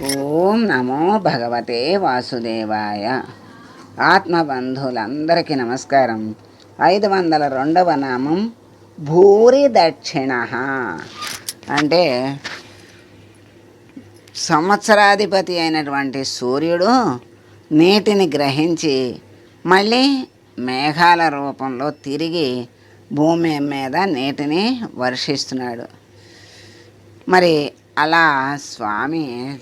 ఓం నమో భగవతే వాసుదేవాయ. ఆత్మబంధువులందరికీ నమస్కారం. ఐదు వందల రెండవ నామం భూరి దక్షిణ. అంటే సంవత్సరాధిపతి అయినటువంటి సూర్యుడు నీటిని గ్రహించి మళ్ళీ మేఘాల రూపంలో తిరిగి భూమి మీద నీటిని వర్షిస్తున్నాడు. మరి అలా స్వామి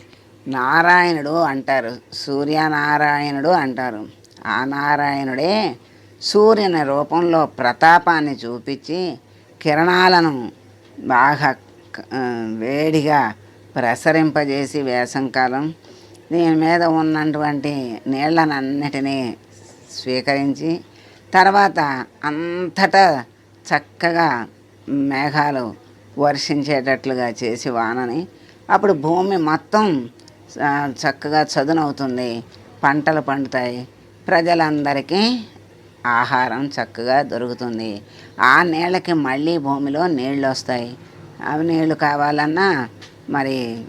నారాయణుడు అంటారు. సూర్యనారాయణుడు అంటారు. ఆ నారాయణుడే సూర్యుని రూపంలో ప్రతాపాన్ని చూపించి కిరణాలను బాగా వేడిగా ప్రసరింపజేసి వేసంకాలం దీని మీద ఉన్నటువంటి నీళ్ళనన్నిటినీ స్వీకరించి తర్వాత అంతటా చక్కగా మేఘాలు వర్షించేటట్లుగా చేసి వానని అప్పుడు భూమి మొత్తం చక్కగా చదునవుతుంది. పంటలు పండుతాయి. ప్రజలందరికీ ఆహారం చక్కగా దొరుకుతుంది. ఆ నీళ్ళకి మళ్ళీ భూమిలో నీళ్ళు వస్తాయి అవి నీళ్ళు కావాలన్నా మరి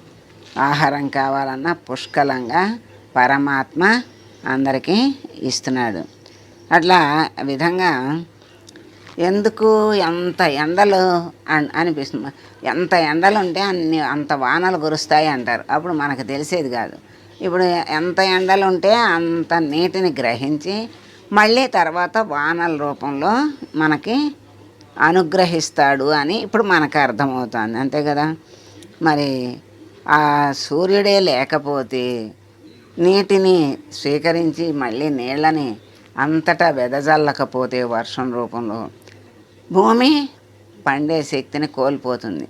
ఆహారం కావాలన్నా పుష్కలంగా పరమాత్మ అందరికీ ఇస్తున్నాడు. అట్లా విధంగా ఎందుకు ఎంత ఎండలు అన్- అనిపిస్తుంది. ఎంత ఎండలు ఉంటే అన్ని అంత వానలు కురుస్తాయి అంటారు. అప్పుడు మనకు తెలిసేది కాదు. ఇప్పుడు ఎంత ఎండలు ఉంటే అంత నీటిని గ్రహించి మళ్ళీ తర్వాత వానల రూపంలో మనకి అనుగ్రహిస్తాడు అని ఇప్పుడు మనకు అర్థమవుతుంది. అంతే కదా? మరి ఆ సూర్యుడే లేకపోతే నీటిని స్వీకరించి మళ్ళీ నీళ్ళని అంతటా వెదజల్లకపోతే వర్షం రూపంలో భూమి పండే శక్తిని కోల్పోతుంది.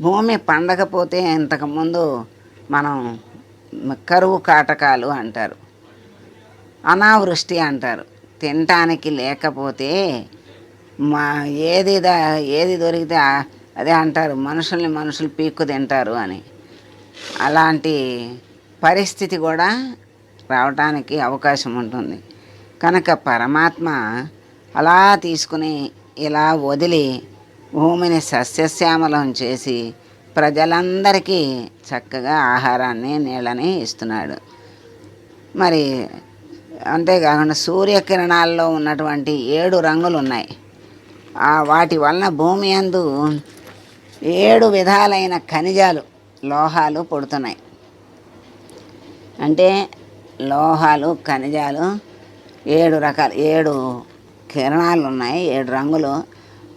భూమి పండకపోతే ఇంతకుముందు మనం కరువు కాటకాలు అంటారు. అనావృష్టి అంటారు. తినటానికి లేకపోతే మా ఏది ఏది దొరికితే అదే అంటారు. మనుషుల్ని మనుషులు పీక్కు తింటారు అని. అలాంటి పరిస్థితి కూడా రావటానికి అవకాశం ఉంటుంది. కనుక పరమాత్మ అలా తీసుకుని ఇలా వదిలి భూమిని సస్యశ్యామలం చేసి ప్రజలందరికీ చక్కగా ఆహారాన్ని నీళ్ళని ఇస్తున్నాడు. మరి అంతేకాకుండా సూర్యకిరణాల్లో ఉన్నటువంటి ఏడు రంగులు ఉన్నాయి ఆ వాటి వలన భూమి అందు ఏడు విధాలైన ఖనిజాలు లోహాలు పుడుతున్నాయి. అంటే లోహాలు ఖనిజాలు ఏడు రకాలు ఏడు కిరణాలు ఉన్నాయి ఏడు రంగులు.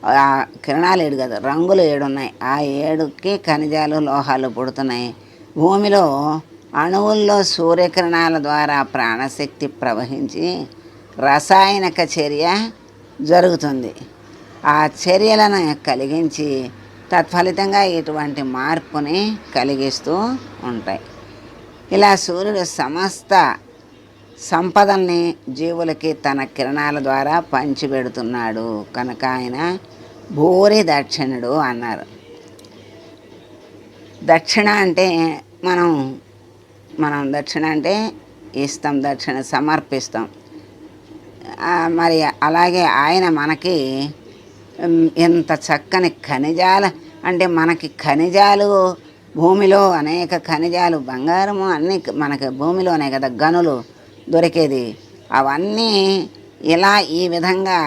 ఆ కిరణాలు ఏడు కదా రంగులు ఏడు ఉన్నాయి ఆ ఏడుకి ఖనిజాలు లోహాలు పుడుతున్నాయి. భూమిలో అణువుల్లో సూర్యకిరణాల ద్వారా ప్రాణశక్తి ప్రవహించి రసాయనిక చర్య జరుగుతుంది. ఆ చర్యలను కలిగించి తత్ఫలితంగా ఇటువంటి మార్పుని కలిగిస్తూ ఉంటాయి. ఇలా సూర్యుడు సమస్త సంపదల్ని జీవులకి తన కిరణాల ద్వారా పంచిపెడుతున్నాడు. కనుక ఆయన భూరి దక్షిణుడు అన్నారు. దక్షిణ అంటే మనం మనం దక్షిణ అంటే ఇస్తాం దక్షిణ సమర్పిస్తాం. మరి అలాగే ఆయన మనకి ఎంత చక్కని ఖనిజాల అంటే మనకి ఖనిజాలు భూమిలో అనేక ఖనిజాలు బంగారము అన్నీ మనకి భూమిలోనే కదా గనులు. దొరికేది. అవన్నీ ఇలా ఈ విధంగా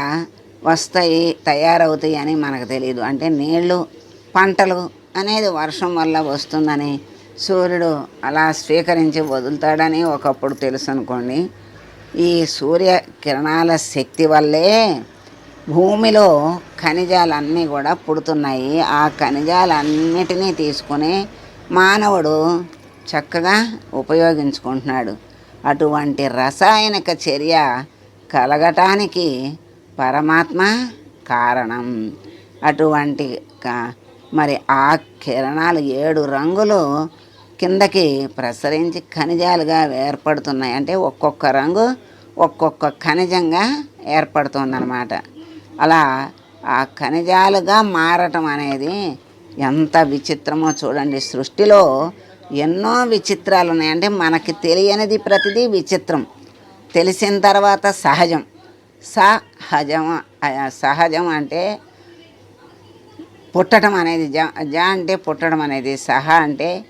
వస్తాయి తయారవుతాయి అని మనకు తెలియదు అంటే నీళ్ళు పంటలు అనేది వర్షం వల్ల వస్తుందని సూర్యుడు అలా స్వీకరించి వదులుతాడని ఒకప్పుడు తెలుసు అనుకోండి ఈ సూర్య కిరణాల శక్తి వల్లే భూమిలో ఖనిజాలన్నీ కూడా పుడుతున్నాయి. ఆ ఖనిజాలన్నిటినీ తీసుకొని మానవుడు చక్కగా ఉపయోగించుకుంటున్నాడు. అటువంటి రసాయనిక చర్య కలగటానికి పరమాత్మ కారణం. అటువంటి క- మరి ఆ కిరణాలు ఏడు రంగులు కిందకి ప్రసరించి ఖనిజాలుగా ఏర్పడుతున్నాయి. అంటే ఒక్కొక్క రంగు ఒక్కొక్క ఖనిజంగా ఏర్పడుతుందన్నమాట. అలా ఆ ఖనిజాలుగా మారటం అనేది ఎంత విచిత్రమో చూడండి. సృష్టిలో ఎన్నో విచిత్రాలు ఉన్నాయి. అంటే మనకి తెలియనిది ప్రతిదీ విచిత్రం. తెలిసిన తర్వాత సహజం. సహజం సహజం అంటే పుట్టడం అనేది. జ జ అంటే పుట్టడం అనేది. సహ అంటే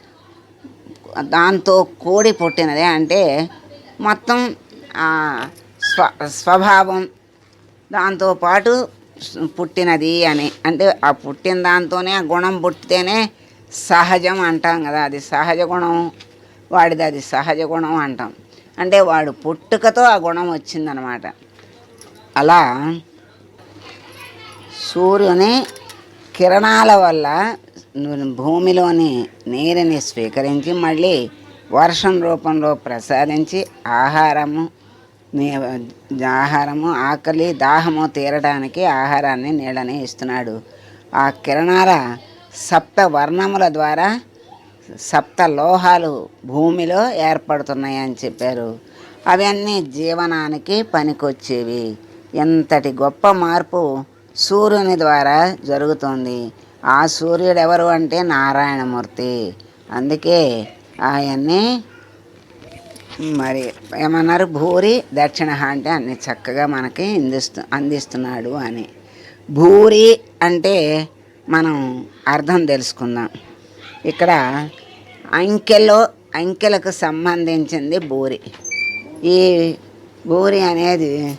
దాంతో కూడి పుట్టినది. అంటే మొత్తం స్వ స్వభావం దాంతోపాటు పుట్టినది అని. అంటే ఆ పుట్టిన దాంతోనే ఆ గుణం పుట్టితేనే సహజం అంటాం కదా అది సహజ గుణం వాడిది అది సహజ గుణం అంటాం. అంటే వాడు పుట్టుకతో ఆ గుణం వచ్చిందనమాట. అలా సూర్యుని కిరణాల వల్ల భూమిలోని నీరుని స్వీకరించి మళ్ళీ వర్షం రూపంలో ప్రసాదించి ఆహారము ఆహారము ఆకలి దాహము తీరడానికి ఆహారాన్ని నీళ్ళని ఇస్తున్నాడు. ఆ కిరణాల సప్త వర్ణముల ద్వారా సప్త లోహాలు భూమిలో ఏర్పడుతున్నాయి అని చెప్పారు అవన్నీ జీవనానికి పనికొచ్చేవి. ఎంతటి గొప్ప మార్పు సూర్యుని ద్వారా జరుగుతుంది. ఆ సూర్యుడు ఎవరు అంటే నారాయణమూర్తి. అందుకే ఆయన్ని మరి ఏమన్నారు? భూరి దక్షిణ అంటే అన్ని చక్కగా మనకి అందిస్తు అందిస్తున్నాడు అని. భూరి అంటే మనం అర్థం తెలుసుకుందాం. ఇక్కడ అంకెలో అంకెలకు సంబంధించింది బూరి. ఈ బూరి అనేది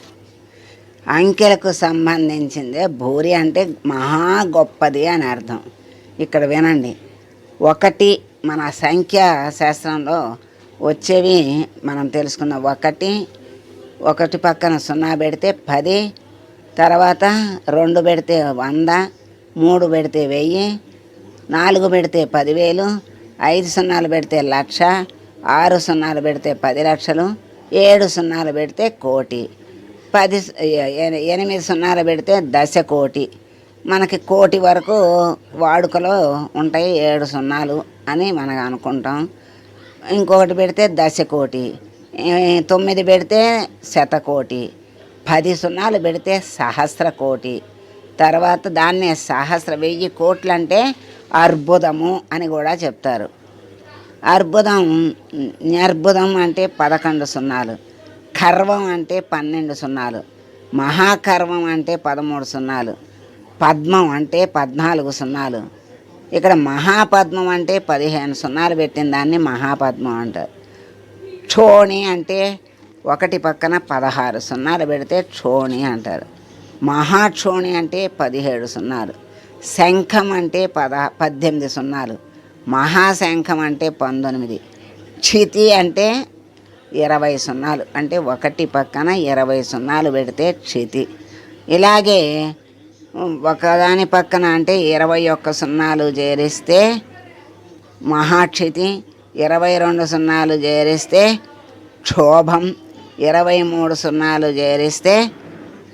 అంకెలకు సంబంధించిందే. భూరి అంటే మహా గొప్పది అని అర్థం. ఇక్కడ వినండి. ఒకటి మన సంఖ్యా శాస్త్రంలో వచ్చేవి మనం తెలుసుకున్న ఒకటి ఒకటి పక్కన సున్నా పెడితే పది తర్వాత రెండు పెడితే వంద మూడు పెడితే వెయ్యి నాలుగు పెడితే పదివేలు ఐదు సున్నాలు పెడితే లక్ష ఆరు సున్నాలు పెడితే పది లక్షలు ఏడు సున్నాలు పెడితే కోటి పది ఎనిమిది సున్నాలు పెడితే దశ కోటి. మనకి కోటి వరకు వాడుకలో ఉంటాయి ఏడు సున్నాలు అని మనం అనుకుంటాం. ఇంకొకటి పెడితే దశ కోటి తొమ్మిది పెడితే శతకోటి పది సున్నాలు పెడితే సహస్ర కోటి. తర్వాత దాన్నే సహస్ర వెయ్యి కోట్లు అంటే అర్బుదము అని కూడా చెప్తారు. అర్బుదం అర్బుదం అంటే పదకొండు సున్నాలు కర్వం అంటే పన్నెండు సున్నాలు మహాకర్వం అంటే పదమూడు సున్నాలు పద్మం అంటే పద్నాలుగు సున్నాలు. ఇక్కడ మహాపద్మం అంటే పదిహేను సున్నాలు పెట్టిన దాన్ని మహాపద్మం అంటారు. క్షోణి అంటే ఒకటి పక్కన పదహారు సున్నాలు పెడితే క్షోణి అంటారు. మహాక్షోణి అంటే పదిహేడు సున్నాలు. శంఖం అంటే పద పద్దెనిమిది సున్నాలు. మహాశంఖం అంటే పంతొమ్మిది. క్షితి అంటే ఇరవై సున్నాలు. అంటే ఒకటి పక్కన ఇరవై సున్నాలు పెడితే క్షితి ఇలాగే ఒకదాని పక్కన అంటే ఇరవై ఒక్క సున్నాలు చేరిస్తే మహాక్షితి. ఇరవై రెండు సున్నాలు చేరిస్తే క్షోభం. ఇరవై మూడు సున్నాలు చేరిస్తే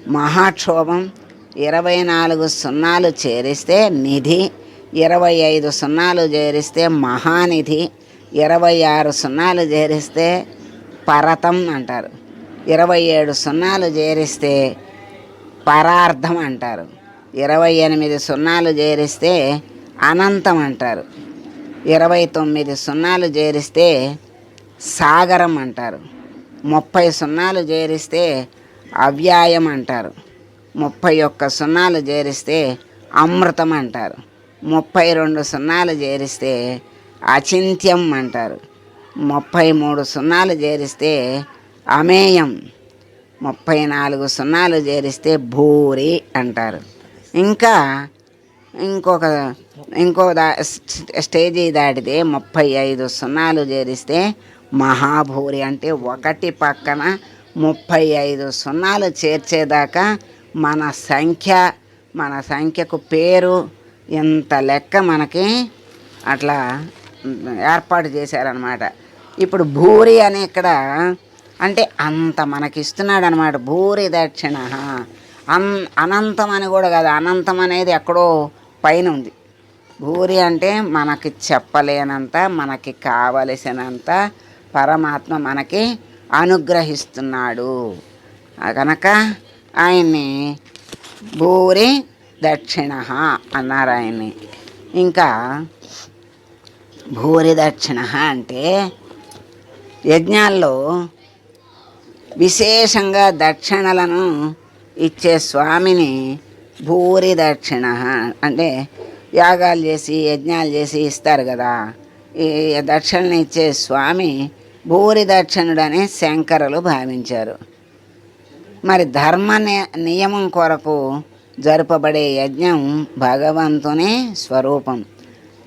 మహాక్షోభం. ఇరవై నాలుగు సున్నాలు చేరిస్తే నిధి. ఇరవై ఐదు సున్నాలు చేరిస్తే మహానిధి. ఇరవై ఆరు సున్నాలు చేరిస్తే పరతం అంటారు. ఇరవై ఏడు సున్నాలు చేరిస్తే పరార్థం అంటారు. ఇరవై ఎనిమిది సున్నాలు చేరిస్తే అనంతం అంటారు. ఇరవై తొమ్మిది సున్నాలు చేరిస్తే సాగరం అంటారు. ముప్పై సున్నాలు చేరిస్తే అవ్యాయం అంటారు. ముప్పై ఒక్క సున్నాలు చేరిస్తే అమృతం అంటారు. ముప్పై రెండు సున్నాలు చేరిస్తే అచింత్యం అంటారు. ముప్పై మూడు సున్నాలు చేరిస్తే అమేయం. ముప్పై నాలుగు సున్నాలు చేరిస్తే భూరి అంటారు. ఇంకా ఇంకొక ఇంకో దా స్టేజీ దాటితే ముప్పై ఐదు సున్నాలు చేరిస్తే మహాభూరి అంటే ఒకటి పక్కన ముప్పై ఐదు సున్నాలు చేర్చేదాకా మన సంఖ్య మన సంఖ్యకు పేరు ఇంత లెక్క మనకి అట్లా ఏర్పాటు చేశారనమాట ఇప్పుడు భూరి అని ఇక్కడ అంటే అంత మనకి ఇస్తున్నాడు అనమాట భూరి దక్షిణ. అన్ అనంతం అని కూడా కాదు అనంతం అనేది ఎక్కడో పైన ఉంది భూరి అంటే మనకి చెప్పలేనంత మనకి కావలసినంత పరమాత్మ మనకి అనుగ్రహిస్తున్నాడు. కనుక ఆయన్ని భూరి దక్షిణ అన్నారు ఆయన్ని. ఇంకా భూరి దక్షిణ అంటే యజ్ఞాల్లో విశేషంగా దక్షిణలను ఇచ్చే స్వామిని భూరి దక్షిణ అంటే యాగాలు చేసి యజ్ఞాలు చేసి ఇస్తారు కదా. ఈ దక్షిణ ఇచ్చే స్వామి భూరి దక్షిణుడని శంకరులు భావించారు. మరి ధర్మ ని- నియమం కొరకు జరుపబడే యజ్ఞం భగవంతుని స్వరూపం.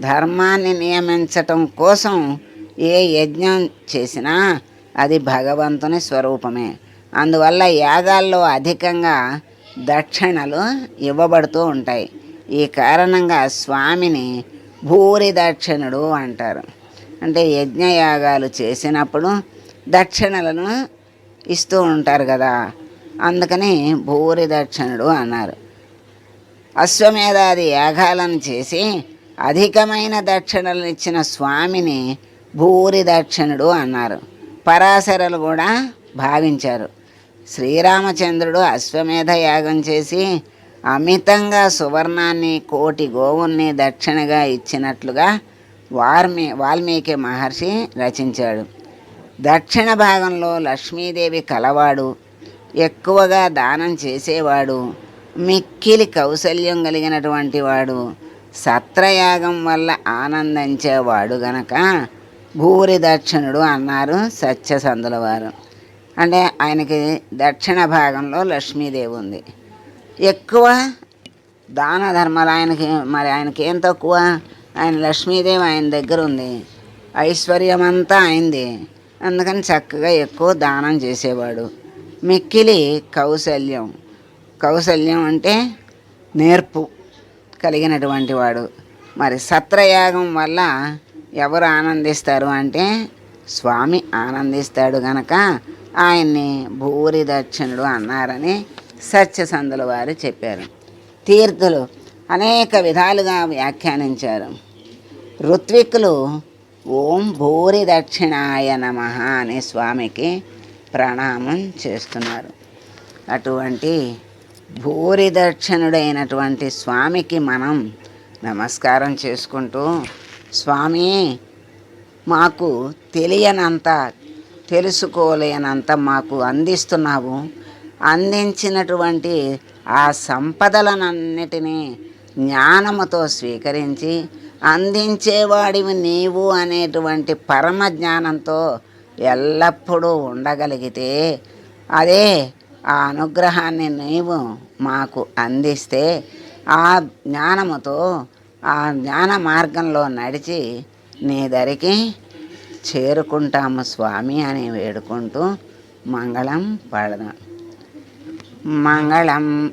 ధర్మాన్ని నియమించటం కోసం ఏ యజ్ఞం చేసినా అది భగవంతుని స్వరూపమే. అందువల్ల యాగాల్లో అధికంగా దక్షిణలు ఇవ్వబడుతూ ఉంటాయి. ఈ కారణంగా స్వామిని భూరి దక్షిణుడు అంటారు. అంటే యజ్ఞయాగాలు చేసినప్పుడు దక్షిణలను ఇస్తూ ఉంటారు కదా. అందుకని భూరి దక్షిణుడు అన్నారు. అశ్వమేధాది యాగాలను చేసి అధికమైన దక్షిణలు ఇచ్చిన స్వామిని భూరి దక్షిణుడు అన్నారు. పరాశరలు కూడా భావించారు. శ్రీరామచంద్రుడు అశ్వమేధ యాగం చేసి అమితంగా సువర్ణాన్ని కోటి గోవుల్ని దక్షిణగా ఇచ్చినట్లుగా వాల్మీ వాల్మీకి మహర్షి రచించాడు. దక్షిణ భాగంలో లక్ష్మీదేవి కలవాడు ఎక్కువగా దానం చేసేవాడు మిక్కిలి కౌశల్యం కలిగినటువంటి వాడు సత్రయాగం వల్ల ఆనందించేవాడు గనక భూరి దక్షిణుడు అన్నారు సత్యసందుల వారు. అంటే ఆయనకి దక్షిణ భాగంలో లక్ష్మీదేవి ఉంది. ఎక్కువ దాన ధర్మాలు ఆయనకి మరి ఆయనకి ఏం తక్కువ? ఆయన లక్ష్మీదేవి ఆయన దగ్గర ఉంది. ఐశ్వర్యం అంతా అయింది. అందుకని చక్కగా ఎక్కువ దానం చేసేవాడు. మిక్కిలి కౌశల్యం. కౌశల్యం అంటే నేర్పు కలిగినటువంటి వాడు. మరి సత్రయాగం వల్ల ఎవరు ఆనందిస్తారు అంటే స్వామి ఆనందిస్తాడు గనక ఆయన్ని భూరి దక్షిణుడు అన్నారని సత్యసందుల వారు చెప్పారు. తీర్థులు అనేక విధాలుగా వ్యాఖ్యానించారు. ఋత్విక్కులు ఓం భూరి దక్షిణాయ నమ అనే స్వామికి ప్రణామం చేస్తున్నారు. అటువంటి భూరి దక్షిణుడైనటువంటి స్వామికి మనం నమస్కారం చేసుకుంటూ స్వామి మాకు తెలియనంత తెలుసుకోలేనంత మాకు అందిస్తున్నావు. అందించినటువంటి ఆ సంపదలనన్నిటినీ జ్ఞానముతో స్వీకరించి అందించేవాడివి నీవు అనేటువంటి పరమ జ్ఞానంతో ఎల్లప్పుడూ ఉండగలిగితే అదే ఆ అనుగ్రహాన్ని నీవు మాకు అందిస్తే ఆ జ్ఞానముతో ఆ జ్ఞాన మార్గంలో నడిచి నీ దరికి చేరుకుంటాము స్వామి అని వేడుకుంటూ మంగళం పడదాం. మంగళం.